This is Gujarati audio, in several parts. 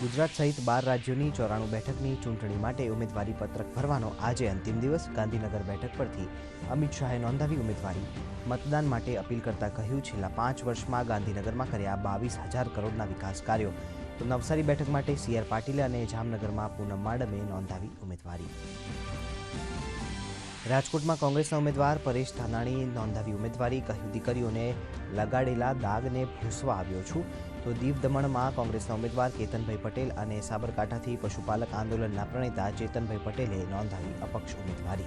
ગુજરાત સહિત બાર રાજ્યોની ચોરાણું બેઠકની ચૂંટણી માટે ઉમેદવારી પત્રક ભરવાનો આજે અંતિમ દિવસ. ગાંધીનગર બેઠક પરથી અમિત શાહે નોંધાવી ઉમેદવારી. મતદાન માટે અપીલ કરતા કહ્યું, છેલ્લા પાંચ વર્ષમાં ગાંધીનગરમાં કર્યા બાવીસ હજાર કરોડના વિકાસ કાર્યો. તો નવસારી બેઠક માટે સી આર પાટીલે અને જામનગરમાં પૂનમ માડમે નોંધાવી ઉમેદવારી. રાજકોટમાં કોંગ્રેસના ઉમેદવાર પરેશ ધાનાણીએ નોંધાવી ઉમેદવારી, કહ્યું, દીકરીઓને લગાડેલા દાગને ભૂસવા આવ્યો છું. તો દીવ દમણમાં કોંગ્રેસના ઉમેદવાર કેતનભાઈ પટેલ અને સાબરકાંઠાથી પશુપાલક આંદોલનના પ્રણેતા ચેતનભાઈ પટેલે નોંધાવી અપક્ષ ઉમેદવારી.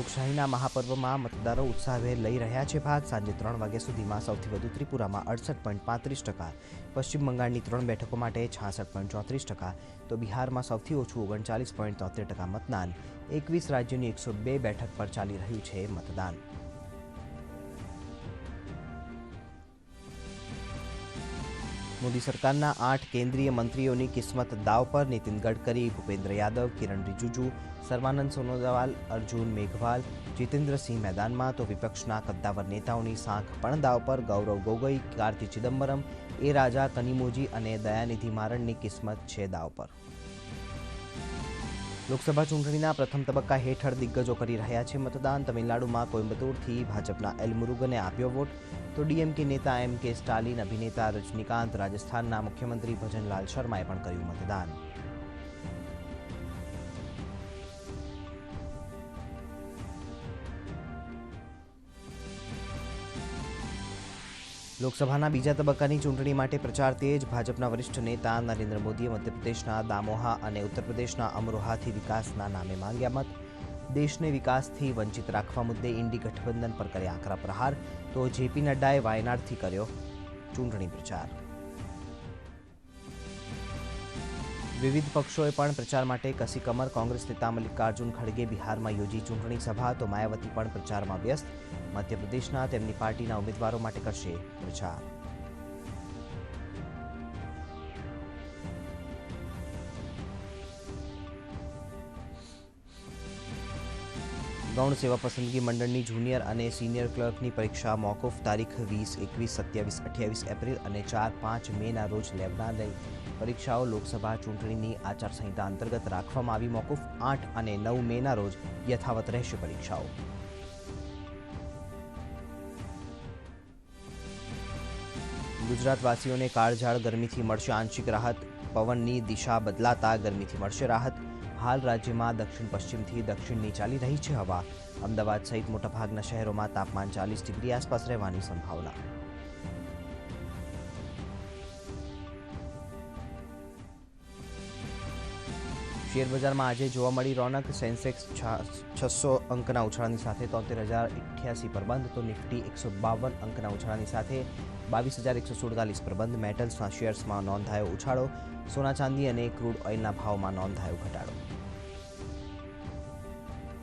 લોકશાહીના મહાપર્વમાં મતદારો ઉત્સાહભેર લઈ રહ્યા છે ભાગ. સાંજે ત્રણ વાગ્યા સુધીમાં સૌથી વધુ ત્રિપુરામાં અડસઠ પોઈન્ટ પાંત્રીસ ટકા, પશ્ચિમ બંગાળની ત્રણ બેઠકો માટે છાસઠ પોઈન્ટ ચોત્રીસ ટકા, તો બિહારમાં સૌથી ઓછું ઓગણચાલીસ પોઈન્ટ તોતેર ટકા મતદાન. એકવીસ રાજ્યોની એકસો બે બેઠક પર ચાલી રહ્યું છે મતદાન. મોદી સરકારના આઠ કેન્દ્રીય મંત્રીઓની કિસ્મત દાવ પર નીતિન ગડકરી, ભૂપેન્દ્ર યાદવ, કિરણ રિજિજુ, સર્વાનંદ સોનોવાલ, અર્જુન મેઘવાલ, જીતેન્દ્રસિંહ મેદાનમાં તો વિપક્ષના કદ્દાવર નેતાઓની સાંખ પણ દાવ પર ગૌરવ ગોગોઈ, કાર્તિ ચિદમ્બરમ, એ રાજા કનિમોજી અને દયાનિધિ મારણની કિસ્મત છે દાવ પર. લોકસભા ચૂંટણીના પ્રથમ તબક્કા હેઠળ દિગ્ગજો કરી રહ્યા છે મતદાન. તમિલનાડુમાં કોઇમ્બતુરથી ભાજપના એલ મુરુગને આપ્યો વોટ. તો ડીએમકે નેતા એમ કે સ્ટાલિન અભિનેતા રજનીકાંત રાજસ્થાનના મુખ્યમંત્રી ભજનલાલ શર્માએ પણ કર્યું મતદાન. લોકસભાના બીજા તબક્કાની ચૂંટણી માટે પ્રચાર તેજ ભાજપના વરિષ્ઠ નેતા નરેન્દ્ર મોદીએ મધ્યપ્રદેશના દામોહા અને ઉત્તર પ્રદેશના અમરોહાથી વિકાસના નામે માંગ્યા મત. દેશને વિકાસથી વંચિત રાખવા મુદ્દે ઇન્ડી ગઠબંધન પર કર્યા આકરા પ્રહાર, તો જેપી નડ્ડાએ વાયનાડથી કર્યો ચૂંટણી પ્રચાર. વિવિધ પક્ષોએ પણ પ્રચાર માટે કસી કમર, કોંગ્રેસ નેતા મલ્લિકાર્જુન ખડગે બિહારમાં યોજી ચૂંટણી સભા, તો માયાવતી પણ પ્રચારમાં વ્યસ્ત. મધ્યપ્રદેશના તેમની પાર્ટીના ઉમેદવારો માટે કરશે પ્રચાર. ગૌણ સેવા પસંદગી મંડળની જુનિયર અને સિનિયર ક્લર્કની પરીક્ષા મોકૂફ તારીખ વીસ, એકવીસ, સત્યાવીસ, અઠ્યાવીસ એપ્રિલ અને ચાર પાંચ મેના રોજ લેવાનારી પરીક્ષાઓ લોકસભા ચૂંટણીની આચારસંહિતા અંતર્ગત રાખવામાં આવી મોકૂફ આઠ અને નવ મેના રોજ યથાવત રહેશે પરીક્ષાઓ. ગુજરાતવાસીઓને કાળઝાળ ગરમીથી મળશે આંશિક રાહત, પવનની દિશા બદલાતા ગરમીથી મળશે રાહત. હાલ રાજ્યમાં દક્ષિણ પશ્ચિમથી દક્ષિણની ચાલી રહી છે હવા. અમદાવાદ સહિત મોટાભાગના શહેરોમાં તાપમાન ચાલીસ ડિગ્રી આસપાસ રહેવાની સંભાવના. શેરબજારમાં આજે જોવા મળી રોનક સેન્સેક્સ છસો અંકના ઉછાળાની સાથે તોતેર હજાર અઠ્યાસી પર બંધ તો નિફ્ટી એકસો બાવન અંકના ઉછાળાની સાથે બાવીસ હજાર એકસો સુડતાલીસ પર બંધ મેટલ્સના શેર્સમાં નોંધાયો ઉછાળો, સોના ચાંદી અને ક્રૂડ ઓઇલના ભાવમાં નોંધાયો ઘટાડો.